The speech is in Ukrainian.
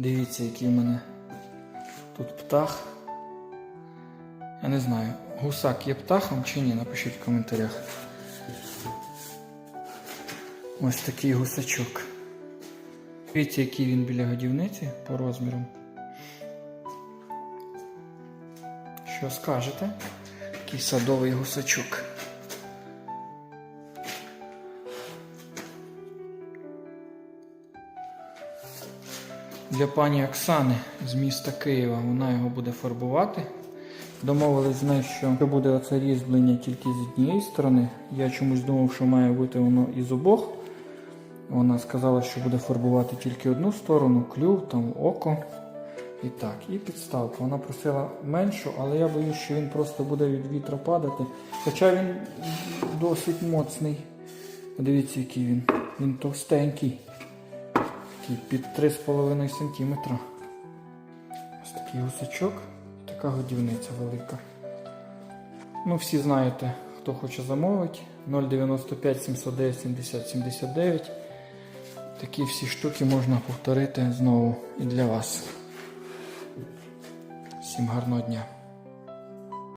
Дивіться, який в мене тут птах. Я не знаю, гусак є птахом чи ні, напишіть в коментарях. Ось такий гусачок. Дивіться, який він біля годівниці по розмірам. Що скажете? Такий садовий гусачок. Для пані Оксани з міста Києва вона його буде фарбувати. Домовились з нею, що буде оце різьблення тільки з однієї сторони. Я чомусь думав, що має бути воно із обох. Вона сказала, що буде фарбувати тільки одну сторону, клюв, там око. І так, і підставка. Вона просила меншу, але я боюсь, що він просто буде від вітра падати. Хоча він досить моцний. Дивіться, який він. Він товстенький. Такий під 3,5 см. Ось такий гусачок, така годівниця велика. Ну, всі знаєте, хто хоче замовити. 095 709 70 79. Такі всі штуки можна повторити знову і для вас. Всім гарного дня!